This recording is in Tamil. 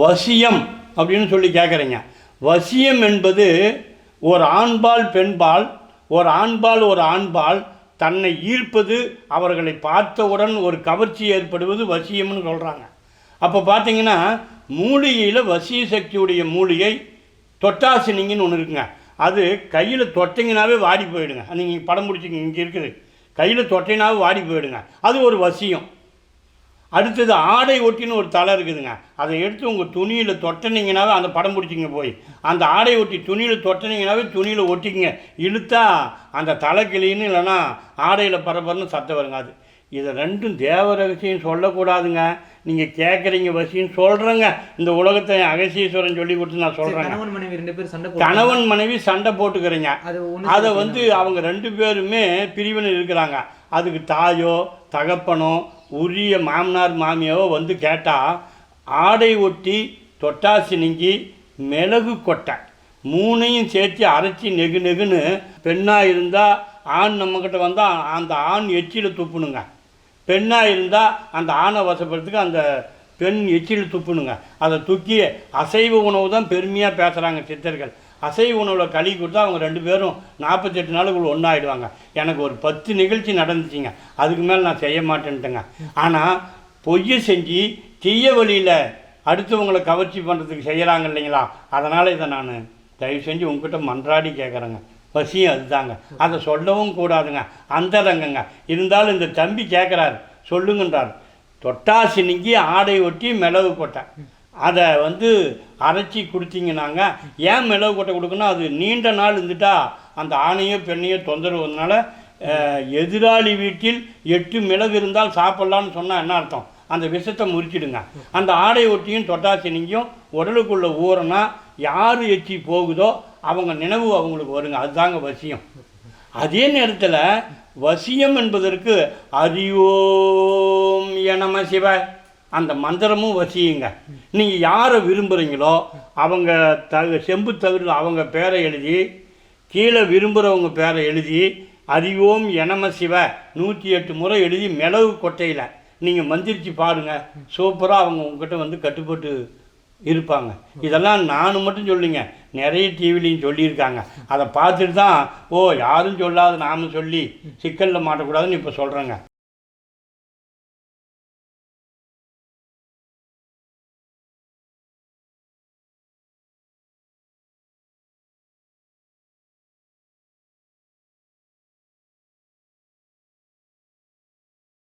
வசியம் அப்படின்னு சொல்லி கேட்குறீங்க வசியம் என்பது ஒரு ஆண்பால் பெண்பால் ஒரு ஆண்பால் ஒரு ஆண்பால் தன்னை ஈர்ப்பது அவர்களை பார்த்தவுடன் ஒரு கவர்ச்சி ஏற்படுவது வசியம்னு சொல்கிறாங்க அப்போ பார்த்தீங்கன்னா மூலிகையில் வசிய சக்தியுடைய மூலிகை தொட்டாசினிங்கன்னு ஒன்று இருக்குங்க. அது கையில் தொட்டிங்கனாவே வாடி போயிடுங்க. நீங்கள் படம் பிடிச்சிங்க இங்கே இருக்குது. கையில் தொட்டினாவே வாடி போயிடுங்க. அது ஒரு வசியம். அடுத்தது ஆடை ஒட்டின்னு ஒரு தலை இருக்குதுங்க. அதை எடுத்து உங்கள் துணியில் தொட்டினீங்கனாவே அந்த படம் பிடிச்சிங்க போய். அந்த ஆடை ஒட்டி துணியில் தொட்டினீங்கனாவே துணியில் ஒட்டிக்குங்க. இழுத்தா அந்த தலை கிளின்னு இல்லைன்னா ஆடையில் பரபரன்னு சத்தம் வருங்க அது. இதை ரெண்டும் தேவ ரகசியம் சொல்லக்கூடாதுங்க. நீங்கள் கேட்குறீங்க வசின்னு சொல்கிறேங்க இந்த உலகத்தை அகசீஸ்வரன் சொல்லி கொடுத்து நான் சரி, சொல்கிறேங்க கணவன் மனைவி சண்டை போட்டு கணவன் மனைவி சண்டை போட்டுக்கிறீங்க. அது வந்து அவங்க ரெண்டு பேருமே பிரிவினை இருக்கிறாங்க. அதுக்கு தாயோ தகப்பனோ உரிய மாமனார் மாமியாவோ வந்து கேட்டால் ஆடை ஒட்டி தொட்டாசி நீங்கி மிளகு கொட்டை. மூணையும் சேர்த்து அரைச்சி நெகு நெகுன்னு பெண்ணாக இருந்தால் ஆண் நம்மக்கிட்ட வந்தால் அந்த ஆண் எச்சியில் துப்புணுங்க பெண்ணாக இருந்தால் அந்த ஆணை வசப்படுறதுக்கு அந்த பெண் எச்சில் துப்புணுங்க அதை தூக்கி அசைவ உணவு தான் பெருமையாக பேசுகிறாங்க சித்தர்கள். அசைவ உணவில் கழுவி கொடுத்தா அவங்க ரெண்டு பேரும் நாற்பத்தெட்டு நாளுக்குள்ள ஒன்றாயிடுவாங்க எனக்கு ஒரு பத்து நிகழ்ச்சி நடந்துச்சுங்க. அதுக்கு மேலே நான் செய்ய மாட்டேன்ட்டேங்க. ஆனால் பொய்யை செஞ்சு தீய வழியில் அடுத்தவங்களை கவர்ச்சி பண்ணுறதுக்கு செய்கிறாங்க இல்லைங்களா? அதனால் இதை நான் தயவு செஞ்சு உங்ககிட்ட மன்றாடி கேட்குறேங்க வசியம் அதுதாங்க. அதை சொல்லவும் கூடாதுங்க. அந்தரங்கங்க. இருந்தாலும் இந்த தம்பி கேட்குறாரு சொல்லுங்கன்றார். தொட்டாசி நீங்கி ஆடை ஒட்டி மிளகு கொட்டை. அதை வந்து அரைச்சி கொடுத்தீங்கன்னாங்க ஏன் மிளகு கொட்டை கொடுக்கணும்? அது நீண்ட நாள் இருந்துட்டா அந்த ஆணையோ பெண்ணையோ தொந்தரவுனால எதிராளி வீட்டில் எட்டு மிளகு இருந்தால் சாப்பிட்லான்னு சொன்னால் என்ன அர்த்தம்? அந்த விஷத்தை முறிச்சிடுங்க. அந்த ஆடை ஒட்டியும் தொட்டாசினிங்கும் உடலுக்குள்ளே ஊறனா யார் எச்சி போகுதோ அவங்க நினைவு அவங்களுக்கு வருங்க. அதுதாங்க வசியம். அதே நேரத்தில் வசியம் என்பதற்கு அறிவோம் எனம சிவ. அந்த மந்திரமும் வசியுங்க. நீங்கள் யாரை விரும்புகிறீங்களோ அவங்க தகு செம்பு தகுதியில் அவங்க பேரை எழுதி கீழே விரும்புகிறவங்க பேரை எழுதி அறிவோம் எனம சிவ நூற்றி எட்டு முறை எழுதி மிளகு கொட்டையில். நீங்கள் மந்திரிச்சு பாருங்கள் சூப்பராக அவங்க உங்ககிட்ட வந்து கட்டுப்பட்டு இருப்பாங்க. இதெல்லாம் நானும் மட்டும் சொல்லிங்க நிறைய டிவிலையும் சொல்லியிருக்காங்க. அதை பார்த்துட்டு தான் ஓ யாரும் சொல்லாத நாம சொல்லி சிக்கலில் மாட்டக்கூடாதுன்னு இப்போ சொல்கிறேங்க